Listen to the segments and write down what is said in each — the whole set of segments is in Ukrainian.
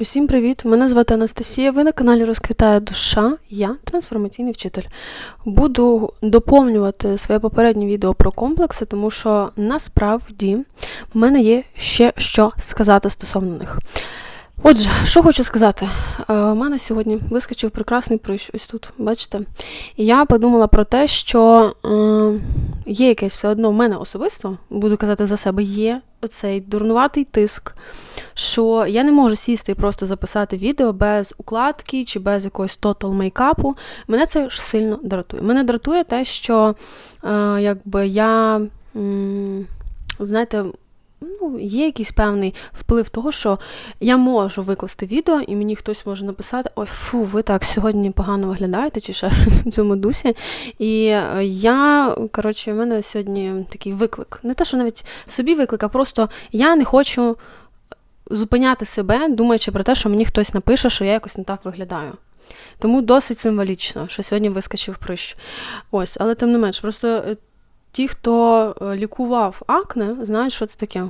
Усім привіт! Мене звати Анастасія. Ви на каналі Розквітає душа. Я трансформаційний вчитель. Буду доповнювати своє попереднє відео про комплекси, тому що насправді в мене є ще що сказати стосовно них. Отже, що хочу сказати. Е, У мене сьогодні вискочив прекрасний прищ, ось тут, бачите? І я подумала про те, що е, є якесь все одно в мене особисто, буду казати за себе, є оцей дурнуватий тиск, що я не можу сісти і просто записати відео без укладки чи без якогось тотал мейкапу. Мене це ж сильно дратує. Мене дратує те, що е, якби я, м, знаєте, ну, є якийсь певний вплив того, що я можу викласти відео, і мені хтось може написати: Ой, фу, ви так сьогодні погано виглядаєте, чи ще щось в цьому дусі. І е, я, коротше, в мене сьогодні такий виклик. Не те, що навіть собі виклик, а просто я не хочу зупиняти себе, думаючи про те, що мені хтось напише, що я якось не так виглядаю. Тому досить символічно, що сьогодні вискочив прищ. Ось, але тим не менш, просто е, ті, хто е, лікував акне, знають, що це таке.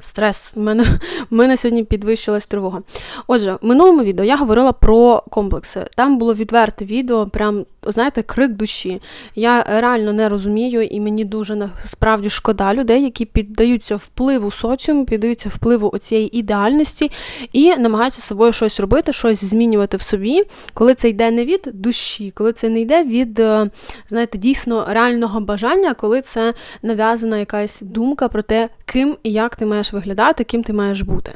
Стрес. У мене, в мене сьогодні підвищилась тривога. Отже, в минулому відео я говорила про комплекси. Там було відверте відео, прям, знаєте, крик душі. Я реально не розумію, і мені дуже насправді шкода людей, які піддаються впливу соціуму, піддаються впливу оцієї ідеальності і намагаються собою щось робити, щось змінювати в собі, коли це йде не від душі, коли це не йде від, е, знаєте, дійсно реального бажання, коли це нав'язана якась думка про те, ким і як ти маєш виглядати, ким ти маєш бути.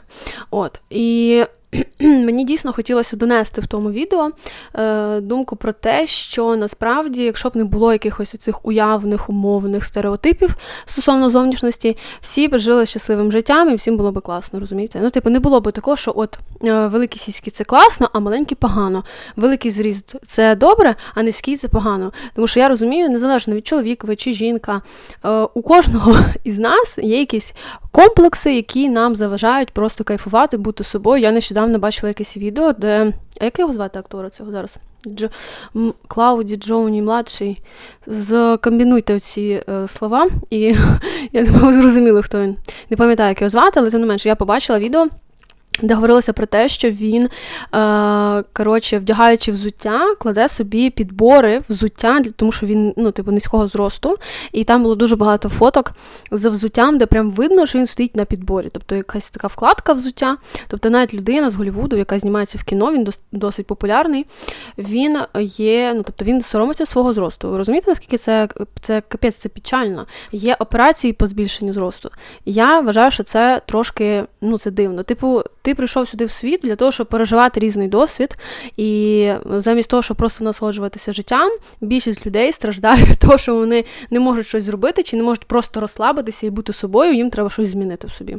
От. І Мені дійсно хотілося донести в тому відео е, думку про те, що насправді, якщо б не було якихось цих уявних, умовних стереотипів стосовно зовнішності, всі б жили щасливим життям і всім було б класно, розумієте? Ну, типу, не було б такого, що от е, великі сіськи це класно, а маленькі погано. Великий зріст це добре, а низький це погано. Тому що я розумію, незалежно від чоловіка ви чи жінка, е, у кожного із нас є якісь комплекси, які нам заважають просто кайфувати, бути собою. Я нещодавно бачила якесь відео, де. А як його звати актора цього зараз? Дж... Клауді Джоуні младший. Закомбінуйте ці е, слова, і я не зрозуміла, хто він. Не пам'ятаю, як його звати, але тим не менше, я побачила відео. Де говорилося про те, що він, е, коротше, вдягаючи взуття, кладе собі підбори взуття, тому що він ну, типу, низького зросту. І там було дуже багато фоток за взуттям, де прям видно, що він стоїть на підборі. Тобто якась така вкладка взуття. Тобто навіть людина з Голлівуду, яка знімається в кіно, він досить популярний. Він є, ну тобто він соромиться свого зросту. Ви розумієте, наскільки це це капець, це печально? Є операції по збільшенню зросту. Я вважаю, що це трошки ну, це дивно. Типу. Ти прийшов сюди в світ для того, щоб переживати різний досвід, і замість того, щоб просто насолоджуватися життям, більшість людей страждають від того, що вони не можуть щось зробити, чи не можуть просто розслабитися і бути собою, їм треба щось змінити в собі.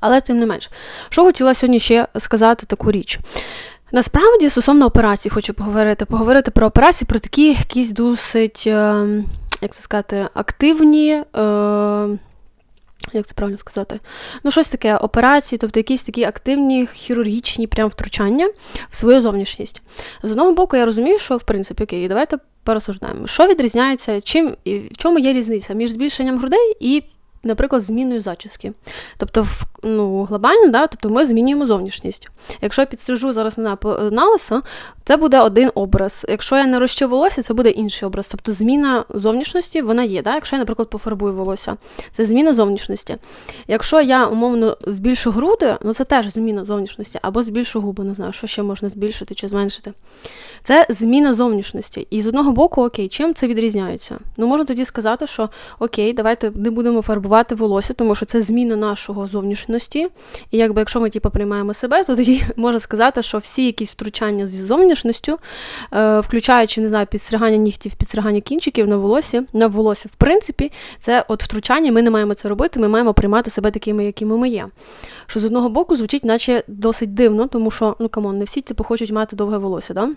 Але тим не менш, що хотіла сьогодні ще сказати таку річ. Насправді, стосовно операцій, хочу поговорити, поговорити про операції, про такі якісь досить, ем, як це сказати, активні. Е, як це правильно сказати? Ну, щось таке, операції, тобто якісь такі активні хірургічні прям втручання в свою зовнішність. З одного боку, я розумію, що в принципі, окей, давайте порозсуждаємо, що відрізняється, чим і в чому є різниця між збільшенням грудей і наприклад, зміною зачіски. Тобто, ну, глобально, да, тобто ми змінюємо зовнішність. Якщо я підстрижу зараз на налиса, це буде один образ. Якщо я нарощу волосся, це буде інший образ. Тобто зміна зовнішності вона є. Да? Якщо я, наприклад, пофарбую волосся, це зміна зовнішності. Якщо я умовно збільшу груди, ну це теж зміна зовнішності, або збільшу губи, не знаю, що ще можна збільшити чи зменшити. Це зміна зовнішності. І з одного боку, окей, чим це відрізняється? Ну, можна тоді сказати, що окей, давайте не будемо фарбувати волосся, тому що це зміна нашого зовнішності. І якби якщо ми типу, приймаємо себе, то тоді можна сказати, що всі якісь втручання зі зовнішністю, е, включаючи, не знаю, підстригання нігтів, підстригання кінчиків на волосі, на волосся, в принципі, це от втручання, ми не маємо це робити, ми маємо приймати себе такими, якими ми є. Що з одного боку звучить, наче досить дивно, тому що, ну камон, не всі типу, хочуть мати довге волосся, да?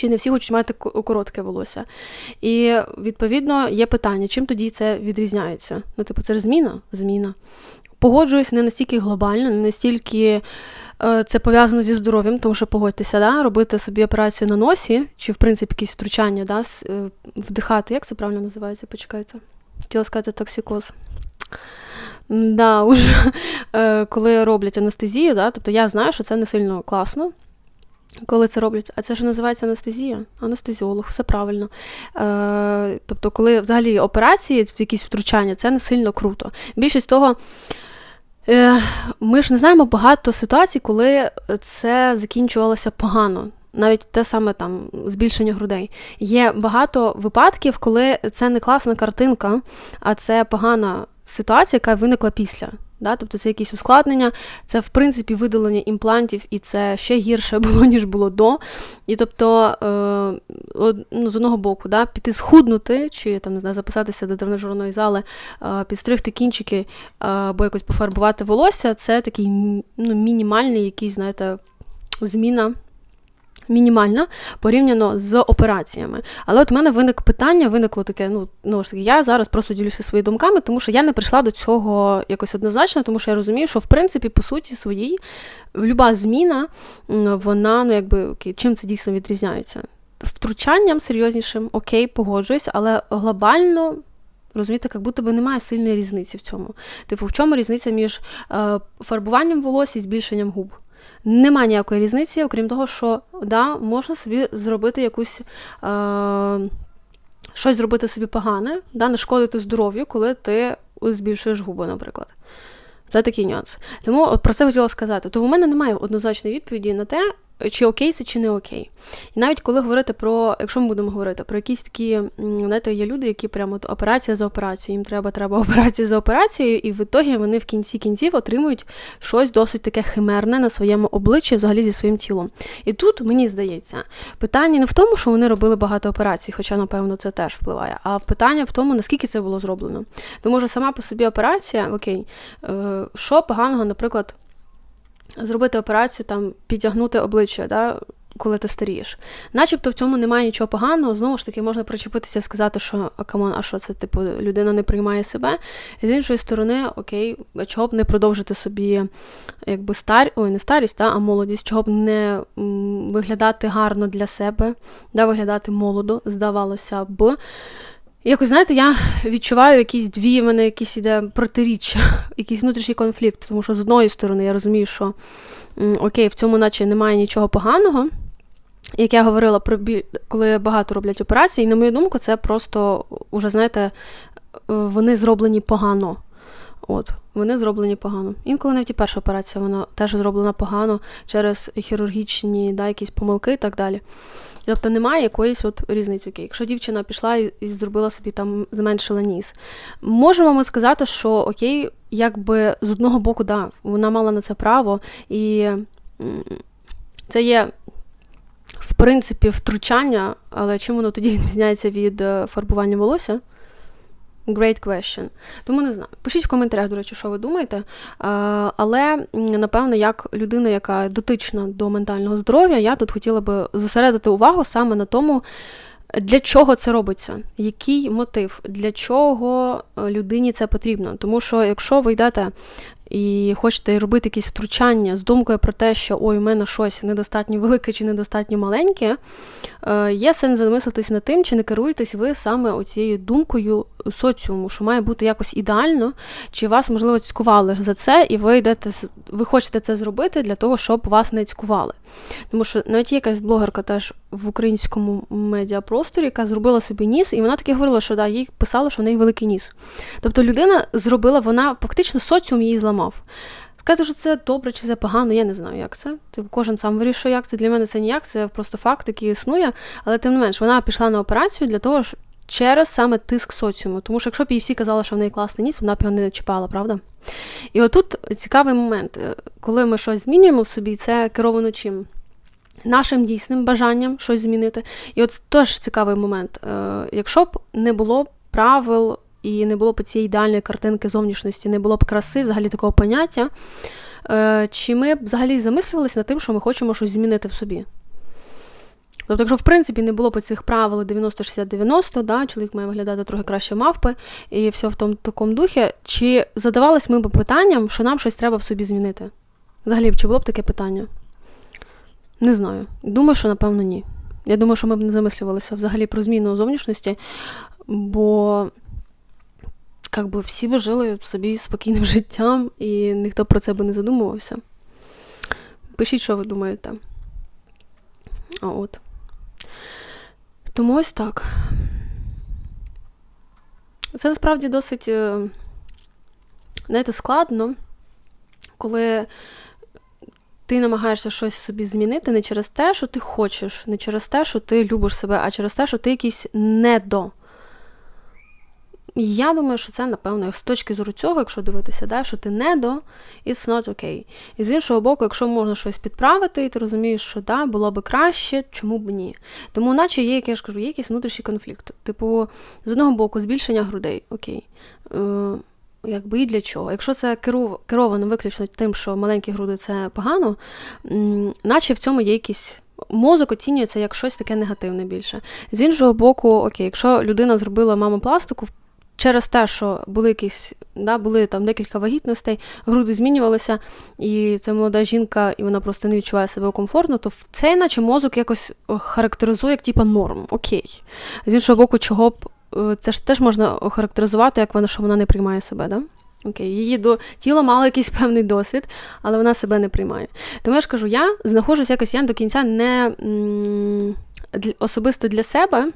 Чи не всі хочуть мати коротке волосся. І, відповідно, є питання, чим тоді це відрізняється? Ну, типу, це ж зміна? Зміна. Погоджуюсь, не настільки глобально, не настільки е, це пов'язано зі здоров'ям, тому що погодьтеся, да, робити собі операцію на носі, чи, в принципі, якісь втручання, да, вдихати. Як це правильно називається? Почекайте. Хотіла сказати токсикоз. да, уже, е, коли роблять анестезію, да, тобто я знаю, що це не сильно класно. Коли це роблять, а це ж називається анестезія, анестезіолог, все правильно. Е, Тобто, коли взагалі операції, якісь втручання, це не сильно круто. Більшість того, е, ми ж не знаємо багато ситуацій, коли це закінчувалося погано. Навіть те саме там збільшення грудей. Є багато випадків, коли це не класна картинка, а це погана ситуація, яка виникла після. Да? Тобто це якісь ускладнення, це в принципі видалення імплантів, і це ще гірше було, ніж було до. І тобто, е, ну, з одного боку, да, піти схуднути, чи там, не знаю, записатися до тренажерної зали, е, підстригти кінчики е, або якось пофарбувати волосся, це такий ну, мінімальний якийсь, знаєте, зміна мінімальна порівняно з операціями. Але от у мене виник питання, виникло таке, ну, ну ж таки, я зараз просто ділюся своїми думками, тому що я не прийшла до цього якось однозначно, тому що я розумію, що в принципі, по суті, своїй люба зміна, вона, ну якби окей, чим це дійсно відрізняється? Втручанням серйознішим, окей, погоджуюсь, але глобально. Розумієте, як будто би немає сильної різниці в цьому. Типу, в чому різниця між е, фарбуванням волосся і збільшенням губ? Нема ніякої різниці, окрім того, що да, можна собі зробити якусь. Е, Щось зробити собі погане, да, нашкодити здоров'ю, коли ти збільшуєш губи, наприклад. Це такий нюанс. Тому про це хотіла сказати. Тому в мене немає однозначної відповіді на те, чи окей це, чи не окей. І навіть коли говорити про, якщо ми будемо говорити про якісь такі, знаєте, є люди, які прямо от операція за операцією, їм треба треба операція за операцією, і в ітогі вони в кінці кінців отримують щось досить таке химерне на своєму обличчі, взагалі зі своїм тілом. І тут мені здається, питання не в тому, що вони робили багато операцій, хоча, напевно, це теж впливає, а питання в тому, наскільки це було зроблено. Тому що сама по собі операція, окей, е, що поганого, наприклад зробити операцію, там, підтягнути обличчя, да, коли ти старієш. Начебто в цьому немає нічого поганого, знову ж таки, можна причепитися сказати, що камон, а що це, типу, людина не приймає себе. І з іншої сторони, окей, чого б не продовжити собі якби стар... ой, не старість, та, а молодість, чого б не виглядати гарно для себе, да, виглядати молодо, здавалося б. Якось, знаєте, я відчуваю якісь дві, в мене якісь іде протиріччя, якийсь внутрішній конфлікт. Тому що з одної сторони я розумію, що окей, в цьому наче немає нічого поганого. Як я говорила про коли багато роблять операцій, і на мою думку, це просто уже, знаєте, е, вони зроблені погано. От, Вони зроблені погано. Інколи навіть і перша операція вона теж зроблена погано через хірургічні да, якісь помилки і так далі. Тобто немає якоїсь от різниці. Окей. Якщо дівчина пішла і, зробила собі там, зменшила ніс. Можемо ми сказати, що окей, якби з одного боку, да, вона мала на це право, і це є. В принципі, втручання, але чим воно тоді відрізняється від е, фарбування волосся? Great question. Тому не знаю. Пишіть в коментарях, до речі, що ви думаєте. Але, напевно, як людина, яка дотична до ментального здоров'я, я тут хотіла би зосередити увагу саме на тому, для чого це робиться, який мотив, для чого е, людині це потрібно. Тому що, якщо ви йдете і хочете робити якісь втручання з думкою про те, що ой, у мене щось недостатньо велике чи недостатньо маленьке, е, є сенс замислитись над тим, чи не керуєтесь ви саме оцією думкою соціуму, що має бути якось ідеально, чи вас, можливо, цькували за це, і ви йдете, ви хочете це зробити для того, щоб вас не цькували. Тому що навіть якась блогерка теж в українському медіапросторі, яка зробила собі ніс, і вона таки говорила, що да, їй писали, що в неї великий ніс. Тобто людина зробила, вона фактично соціум її зламав. Сказати, що це добре чи це погано, я не знаю, як це. Типу, кожен сам вирішує, як це. Для мене це ніяк, це просто факт, який існує. Але тим не менш, вона пішла на операцію для того, через саме тиск соціуму. Тому що якщо б їй всі казали, що в неї класний ніс, вона б його не чіпала, правда? І отут цікавий момент, е, коли ми щось змінюємо в собі, це керовано чим? Нашим дійсним бажанням щось змінити. І от теж цікавий момент. Е, якщо б не було правил і не було б цієї ідеальної картинки зовнішності, не було б краси, взагалі такого поняття, е, чи ми б взагалі замислювалися над тим, що ми хочемо щось змінити в собі? Тобто, якщо в принципі не було б цих правил 90-60-90, да, чоловік має виглядати трохи краще мавпи, і все в тому такому духі, чи задавались ми б питанням, що нам щось треба в собі змінити? Взагалі, чи було б таке питання? Не знаю. Думаю, що напевно ні. Я думаю, що ми б не замислювалися взагалі про зміну зовнішності, бо як би всі би жили собі спокійним життям, і ніхто про це би не задумувався. Пишіть, що ви думаєте. А от. Тому ось так. Це насправді досить, е, знаєте, складно, коли ти намагаєшся щось собі змінити не через те, що ти хочеш, не через те, що ти любиш себе, а через те, що ти якийсь недо. Я думаю, що це, напевно, з точки зору цього, якщо дивитися, да, що ти не до, it's not okay. І з іншого боку, якщо можна щось підправити, і ти розумієш, що да, було би краще, чому б ні. Тому, наче є, як я ж кажу, є якийсь внутрішній конфлікт. Типу, з одного боку, збільшення грудей, окей. Е, Якби і для чого? Якщо це керовано виключно тим, що маленькі груди це погано, наче в цьому є якісь. Мозок оцінюється як щось таке негативне більше. З іншого боку, окей, якщо людина зробила мамопластику, через те, що були якісь, да, були там декілька вагітностей, груди змінювалися, і це молода жінка, і вона просто не відчуває себе комфортно, то цей, наче мозок якось характеризує як типа норм, окей. З іншого боку, чого б це ж теж можна охарактеризувати, як вона, що вона не приймає себе. Да? Окей, її до тіло мало якийсь певний досвід, але вона себе не приймає. Тому я ж кажу, я знаходжусь якось я до кінця не особисто для себе.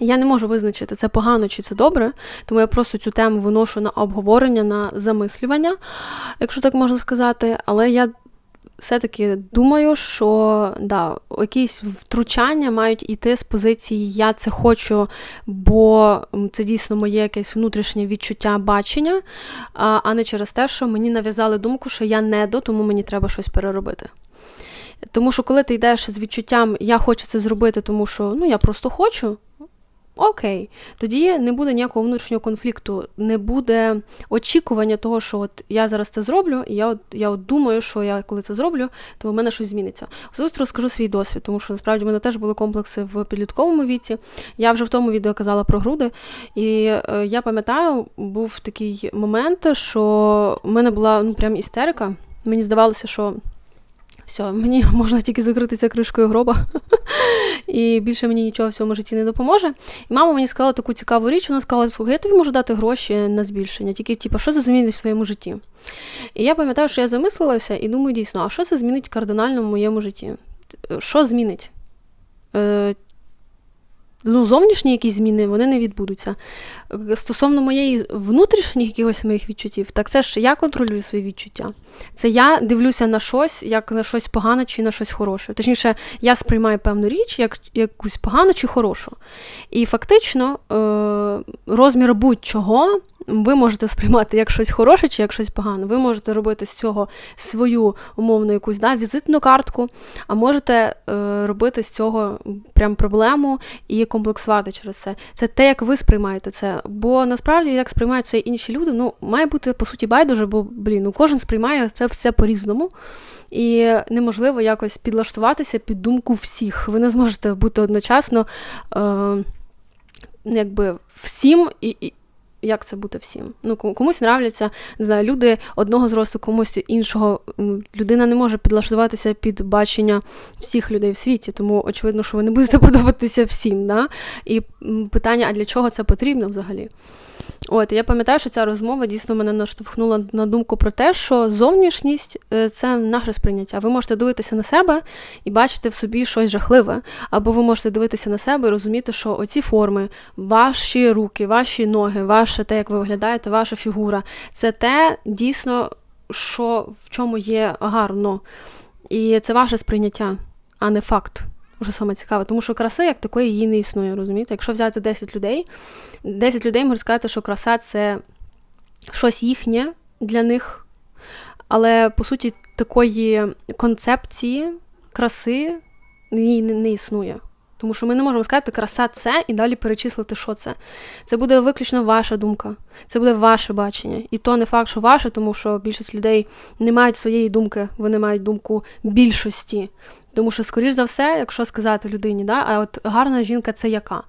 Я не можу визначити, це погано чи це добре, тому я просто цю тему виношу на обговорення, на замислювання, якщо так можна сказати. Але я все-таки думаю, що да, якісь втручання мають іти з позиції Я це хочу, бо це дійсно моє якесь внутрішнє відчуття бачення, а не через те, що мені нав'язали думку, що я не до, тому мені треба щось переробити. Тому що коли ти йдеш з відчуттям Я хочу це зробити, тому що ну, я просто хочу. Окей, тоді не буде ніякого внутрішнього конфлікту, не буде очікування того, що от я зараз це зроблю, і я от я от думаю, що я коли це зроблю, то в мене щось зміниться. Особисто розкажу свій досвід, тому що насправді в мене теж були комплекси в підлітковому віці. Я вже в тому відео казала про груди, і е, я пам'ятаю, був такий момент, що в мене була ну прям істерика. Мені здавалося, що все, мені можна тільки закритися кришкою гроба, і більше мені нічого в цьому житті не допоможе. І мама мені сказала таку цікаву річ, вона сказала, слухай, я тобі можу дати гроші на збільшення, тільки, типу, що це змінить в своєму житті? І я пам'ятаю, що я замислилася і думаю, дійсно, а що це змінить кардинально в моєму житті? Що змінить? Ну, зовнішні якісь зміни вони не відбудуться. Стосовно моєї внутрішніх якихось моїх відчуттів, так це ж я контролюю свої відчуття. Це я дивлюся на щось, як на щось погане чи на щось хороше. Точніше, я сприймаю певну річ як якусь погану чи хорошу. І фактично е, розмір будь-чого ви можете сприймати як щось хороше чи як щось погане. Ви можете робити з цього свою умовну якусь да, візитну картку, а можете е, робити з цього прям проблему і комплексувати через це. Це те, як ви сприймаєте це. Бо насправді, як сприймають це інші люди, ну має бути по суті байдуже, бо блін, ну кожен сприймає це все по-різному. І неможливо якось підлаштуватися під думку всіх. Ви не зможете бути одночасно е, якби всім і, як це бути всім? Ну, комусь нравляться не знаю, люди одного зросту, комусь іншого. Людина не може підлаштуватися під бачення всіх людей в світі, тому очевидно, що ви не будете подобатися всім. Да? І питання, а для чого це потрібно взагалі? От, я пам'ятаю, що ця розмова дійсно мене наштовхнула на думку про те, що зовнішність е, це наше сприйняття. Ви можете дивитися на себе і бачити в собі щось жахливе, або ви можете дивитися на себе і розуміти, що оці форми, ваші руки, ваші ноги, ваше те, як ви виглядаєте, ваша фігура це те дійсно, що в чому є гарно. І це ваше сприйняття, а не факт. Що саме цікаве, тому що краси як такої її не існує, розумієте? Якщо взяти 10 людей, 10 людей можуть сказати, що краса це щось їхнє для них, але по суті такої концепції краси її не, не існує. Тому що ми не можемо сказати, краса це і далі перечислити, що це. Це буде виключно ваша думка, це буде ваше бачення. І то не факт, що ваше, тому що більшість людей не мають своєї думки, вони мають думку більшості. Тому що, скоріш за все, якщо сказати людині, да, а от гарна жінка це яка?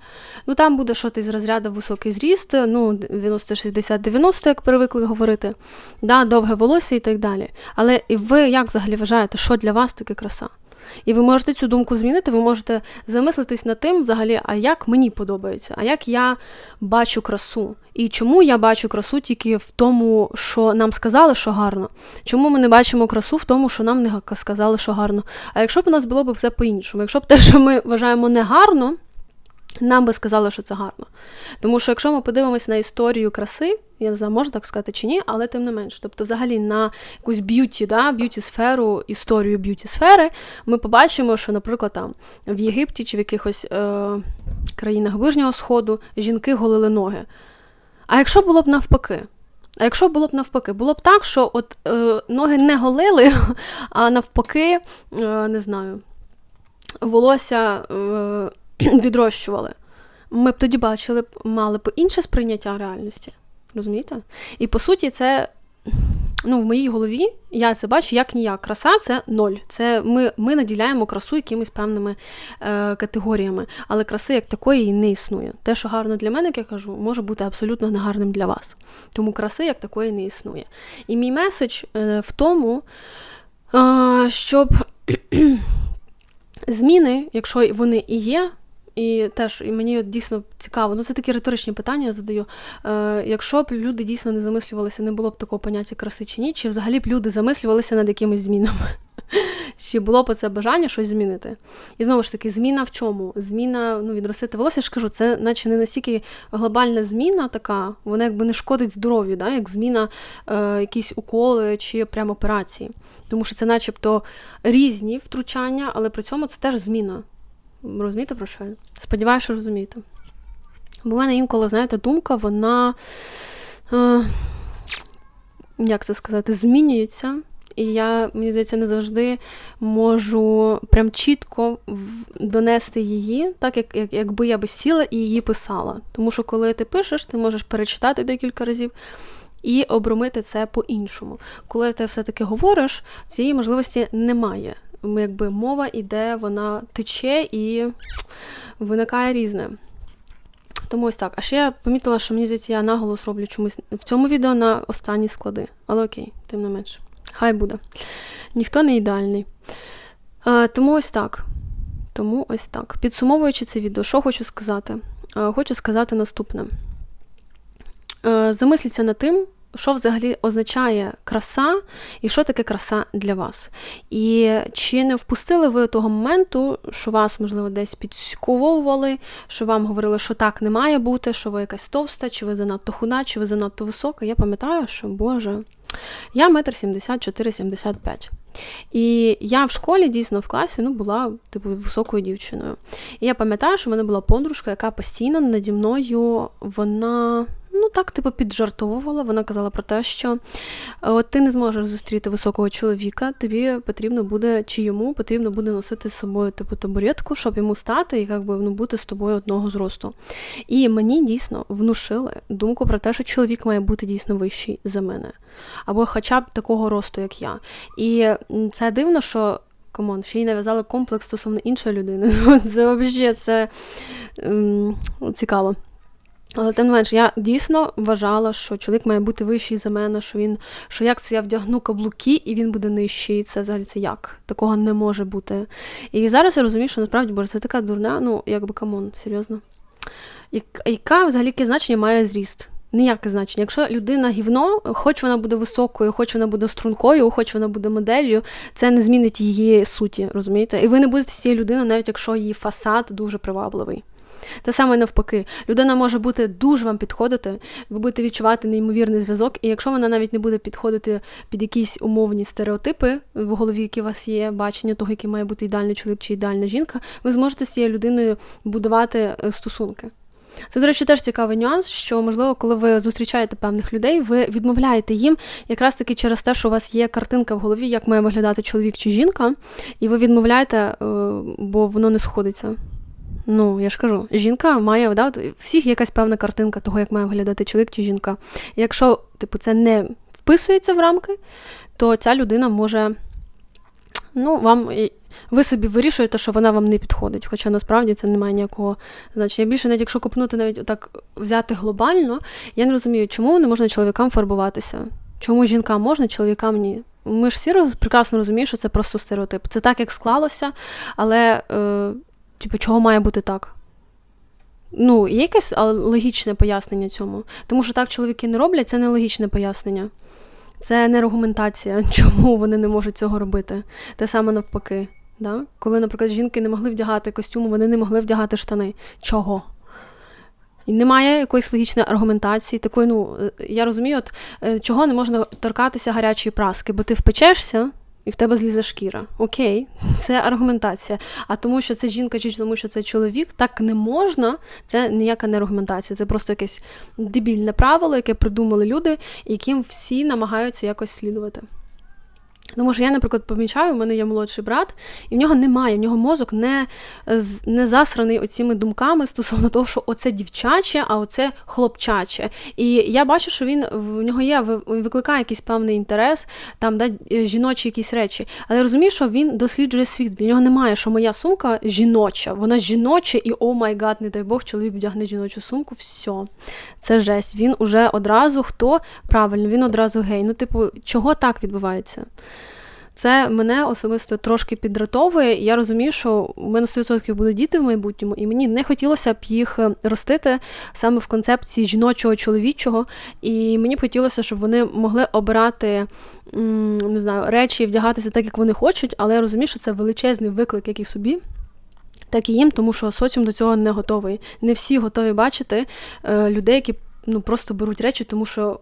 Ну там буде щось із розряду високий зріст, ну 90-60-90, як привикли говорити, да, довге волосся і так далі. Але і ви як взагалі вважаєте, що для вас таке краса? І ви можете цю думку змінити, ви можете замислитись над тим, взагалі, а як мені подобається, а як я бачу красу. І чому я бачу красу тільки в тому, що нам сказали, що гарно. Чому ми не бачимо красу в тому, що нам не сказали, що гарно. А якщо б у нас було б все по-іншому, якщо б те, що ми вважаємо негарно, нам би сказали, що це гарно. Тому що якщо ми подивимося на історію краси, я не знаю, можна так сказати чи ні, але тим не менш. Тобто, взагалі, на якусь б'юті, да, б'юті-сферу, історію б'юті-сфери, ми побачимо, що, наприклад, там в Єгипті чи в якихось е, країнах Ближнього Сходу жінки голили ноги. А якщо було б навпаки? А якщо було б навпаки, було б так, що от е, ноги не голили, а навпаки, е, не знаю, волосся е, відрощували. Ми б тоді бачили мали б інше сприйняття реальності. Розумієте? І по суті, це ну, в моїй голові я це бачу як ніяк. Краса це ноль. Це Ми ми наділяємо красу якимись певними е, категоріями. Але краси як такої і не існує. Те, що гарно для мене, як я кажу, може бути абсолютно негарним для вас. Тому краси як такої не існує. І мій меседж е, в тому, е, щоб зміни, якщо вони і є, і теж і мені дійсно цікаво, ну це такі риторичні питання я задаю. Е, Якщо б люди дійсно не замислювалися, не було б такого поняття краси чи ні, чи взагалі б люди замислювалися над якимись змінами? Чи було б це бажання щось змінити? І знову ж таки, зміна в чому? Зміна ну, відростити волосся, я ж кажу, це наче не настільки глобальна зміна така, вона якби не шкодить здоров'ю, да? як зміна е, якісь уколи чи прямо операції. Тому що це начебто різні втручання, але при цьому це теж зміна. Розумієте про що? Сподіваюся, що розумієте. Бо в мене інколи, знаєте, думка, вона, е, як це сказати, змінюється. І я, мені здається, не завжди можу прям чітко донести її, так як, як якби я би сіла і її писала. Тому що, коли ти пишеш, ти можеш перечитати декілька разів і обромити це по-іншому. Коли ти все-таки говориш, цієї можливості немає якби мова іде, вона тече і виникає різне. Тому ось так. А ще я помітила, що мені здається, я наголос роблю чомусь в цьому відео на останні склади. Але окей, тим не менше. Хай буде. Ніхто не ідеальний. А, Тому ось так. Тому ось так. Підсумовуючи це відео, що хочу сказати? А, хочу сказати наступне. А, замисліться над тим, що взагалі означає краса, і що таке краса для вас. І чи не впустили ви того моменту, що вас, можливо, десь підсковували, що вам говорили, що так не має бути, що ви якась товста, чи ви занадто худа, чи ви занадто висока. Я пам'ятаю, що Боже, я метр 74-75. І я в школі дійсно в класі ну, була типу високою дівчиною. І я пам'ятаю, що в мене була подружка, яка постійно наді мною вона ну так, типу, піджартовувала. Вона казала про те, що е, от ти не зможеш зустріти високого чоловіка, тобі потрібно буде, чи йому потрібно буде носити з собою типу табуретку, щоб йому стати і якби, ну, бути з тобою одного зросту. І мені дійсно внушили думку про те, що чоловік має бути дійсно вищий за мене. Або хоча б такого росту, як я. І це дивно, що. Комон, ще й нав'язали комплекс стосовно іншої людини. Це взагалі це ем, цікаво. Але тим не менш, я дійсно вважала, що чоловік має бути вищий за мене, що він, що як це я вдягну каблуки, і він буде нижчий. Це взагалі це як? Такого не може бути. І зараз я розумію, що насправді боже, це така дурня, ну якби камон, серйозно. Яка взагалі яке значення має зріст? Ніяке значення. Якщо людина гівно, хоч вона буде високою, хоч вона буде стрункою, хоч вона буде моделлю, це не змінить її суті, розумієте? І ви не будете цією людиною, навіть якщо її фасад дуже привабливий. Те саме навпаки, людина може бути дуже вам підходити, ви будете відчувати неймовірний зв'язок, і якщо вона навіть не буде підходити під якісь умовні стереотипи в голові, які у вас є, бачення того, який має бути ідеальний чоловік чи ідеальна жінка, ви зможете з цією людиною будувати е, стосунки. Це, до речі, теж цікавий нюанс, що, можливо, коли ви зустрічаєте певних людей, ви відмовляєте їм якраз таки через те, що у вас є картинка в голові, як має виглядати чоловік чи жінка, і ви відмовляєте, е, бо воно не сходиться. Ну, я ж кажу, жінка має да, всіх якась певна картинка того, як має виглядати чоловік чи жінка. Якщо, типу, це не вписується в рамки, то ця людина може. Ну, вам ви собі вирішуєте, що вона вам не підходить, хоча насправді це не має ніякого значення. Більше, навіть якщо копнути, навіть так взяти глобально, я не розумію, чому не можна чоловікам фарбуватися. Чому жінкам можна, чоловікам ні? Ми ж всі роз, прекрасно розуміємо, що це просто стереотип. Це так, як склалося, але е, типу, чого має бути так? Ну, є якесь логічне пояснення цьому. Тому що так чоловіки не роблять, це не логічне пояснення. Це не аргументація, чому вони не можуть цього робити. Те саме навпаки. Да? Коли, наприклад, жінки не могли вдягати костюми, вони не могли вдягати штани. Чого? І немає якоїсь логічної аргументації. Такої, ну, е, я розумію, от, е, чого не можна торкатися гарячої праски, бо ти впечешся, і в тебе злізе шкіра. Окей, це аргументація. А тому, що це жінка, чи тому, що це чоловік, так не можна, це ніяка не аргументація. Це просто якесь дебільне правило, яке придумали люди, яким всі намагаються якось слідувати. Тому що я, наприклад, помічаю, у мене є молодший брат, і в нього немає, в нього мозок не не засраний оціми думками стосовно того, що оце дівчаче, а оце хлопчаче. І я бачу, що він в нього є, викликає якийсь певний інтерес, там да, жіночі якісь речі. Але я розумію, що він досліджує світ. Для нього немає, що моя сумка жіноча, вона жіноча, і о май гад, не дай Бог, чоловік вдягне жіночу сумку. все. Це жесть. Він уже одразу хто правильно, він одразу гей. Ну, типу, чого так відбувається? Це мене особисто трошки підратовує. Я розумію, що у мене 100% будуть діти в майбутньому, і мені не хотілося б їх е, ростити саме в концепції жіночого, чоловічого. І мені б хотілося, щоб вони могли обирати не знаю, речі вдягатися так, як вони хочуть, але я розумію, що це величезний виклик, як і собі. Так і їм, тому що соціум до цього не готовий. Не всі готові бачити е, людей, які ну, просто беруть речі, тому що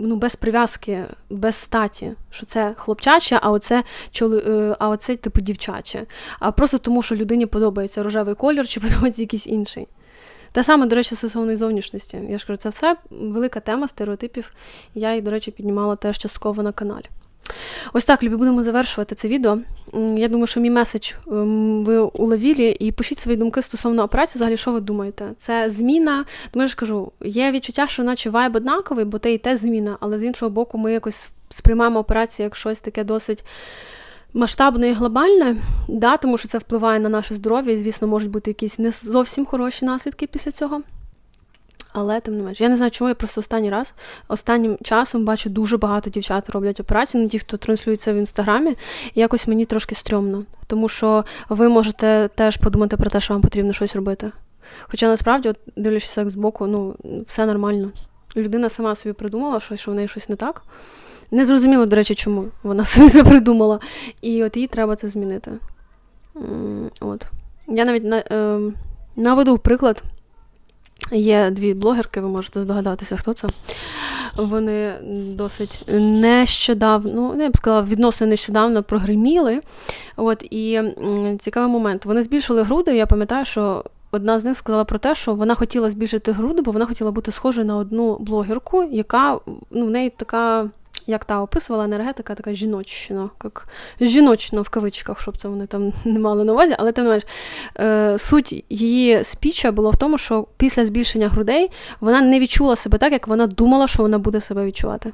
ну, без прив'язки, без статі, що це хлопчаче, а оце чоли, а оце типу дівчаче. А просто тому, що людині подобається рожевий колір чи подобається якийсь інший. Те саме, до речі, стосовно зовнішності. Я ж кажу, це все велика тема стереотипів. Я її, до речі, піднімала теж частково на каналі. Ось так, любі, будемо завершувати це відео. Я думаю, що мій меседж ем, ви уловілі, і пишіть свої думки стосовно операції, взагалі, що ви думаєте? Це зміна, тому я ж кажу, є відчуття, що наче вайб однаковий, бо те і те зміна, але з іншого боку, ми якось сприймаємо операцію як щось таке досить. Масштабне і глобальне, да, тому що це впливає на наше здоров'я, і, звісно, можуть бути якісь не зовсім хороші наслідки після цього. Але тим не менш, я не знаю, чому я просто останній раз останнім часом бачу дуже багато дівчат роблять операції, ну ті, хто транслюється в інстаграмі, і якось мені трошки стрьомно, тому що ви можете теж подумати про те, що вам потрібно щось робити. Хоча насправді, от, дивлячись як збоку, ну все нормально. Людина сама собі придумала, що, що в неї щось не так. Не зрозуміло, до речі, чому вона собі це придумала. І от їй треба це змінити. От. Я навіть на, е, наведу приклад. Є дві блогерки, ви можете здогадатися, хто це. Вони досить нещодавно, ну, я б сказала, відносно нещодавно прогриміли. От, І цікавий момент. Вони збільшили груди. Я пам'ятаю, що одна з них сказала про те, що вона хотіла збільшити груди, бо вона хотіла бути схожою на одну блогерку, яка ну, в неї така як та описувала енергетика, така жіночна, як жіночна в кавичках, щоб це вони там не мали на увазі, але тим не менш, е, суть її спіча була в тому, що після збільшення грудей вона не відчула себе так, як вона думала, що вона буде себе відчувати.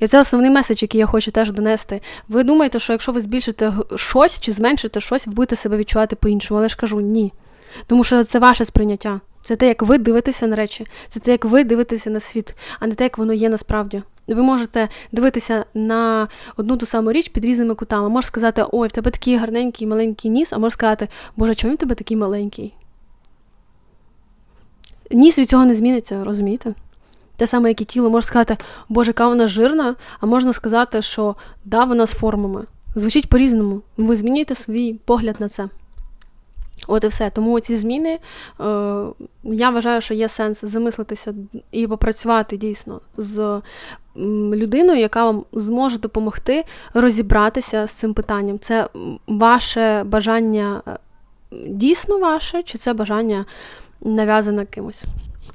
І це основний меседж, який я хочу теж донести. Ви думаєте, що якщо ви збільшите щось чи зменшите щось, ви будете себе відчувати по-іншому, але ж кажу ні. Тому що це ваше сприйняття. Це те, як ви дивитеся на речі, це те, як ви дивитеся на світ, а не те, як воно є насправді. Ви можете дивитися на одну ту саму річ під різними кутами. Можеш сказати, ой, в тебе такий гарненький маленький ніс, а можеш сказати, Боже, чому в тебе такий маленький? Ніс від цього не зміниться, розумієте? Те саме, як і тіло, можеш сказати, Боже, яка вона жирна, а можна сказати, що да, вона з формами. Звучить по-різному. Ви змінюєте свій погляд на це. От і все. Тому ці зміни е, я вважаю, що є сенс замислитися і попрацювати дійсно з людиною, яка вам зможе допомогти розібратися з цим питанням. Це ваше бажання е, дійсно ваше, чи це бажання нав'язане кимось.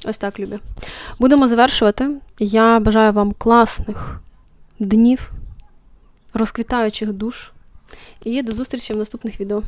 Ось так, любі. Будемо завершувати. Я бажаю вам класних днів, розквітаючих душ. І до зустрічі в наступних відео.